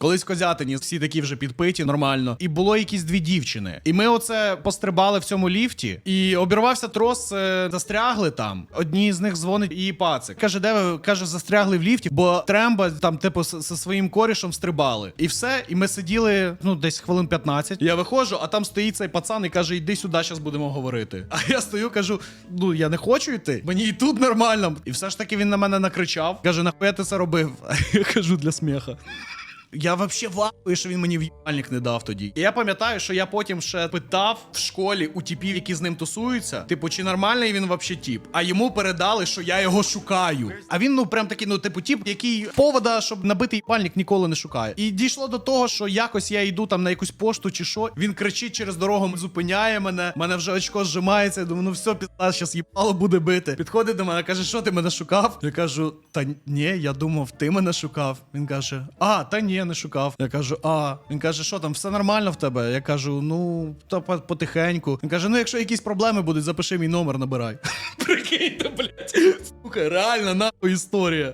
Колись Козятині всі такі вже підпиті, нормально. І було якісь дві дівчини. І ми оце пострибали в цьому ліфті, і обірвався трос, е, застрягли там. Одній з них дзвонить її пацик. Каже, де ви каже, застрягли в ліфті, бо тремба там, типу, зі своїм корішем стрибали. І все. І ми сиділи ну десь хвилин 15. Я виходжу, а там стоїть цей пацан і каже: йди сюди, зараз будемо говорити. А я стою, кажу: ну я не хочу йти. Мені і тут нормально. І все ж таки він на мене накричав. Каже, нахуя ти це робив? А я кажу для сміха. Я вообще вахую, що він мені в'їбальник не дав тоді. І я пам'ятаю, що я потім ще питав в школі у типів, які з ним тусуються, типу, чи нормальний він вообще тип. А йому передали, що я його шукаю. А він, ну прям такий, ну, типу, тип, який повода, щоб набити їбальник, ніколи не шукає. І дійшло до того, що якось я йду там на якусь пошту чи що. Він кричить через дорогу, зупиняє мене. Мене вже очко зжимається. Я думаю, ну все, пізда, щас їбало буде бити. Підходить до мене, каже, що ти мене шукав? Я кажу, та ні, я думав, ти мене шукав. Він каже, а, та ні, не шукав. Я кажу, а. Він каже, що там, все нормально в тебе? Я кажу, ну, та потихеньку. Він каже, ну якщо якісь проблеми будуть, запиши мій номер, набирай. Прикиньте, блядь. Сука, реальна нахуй історія.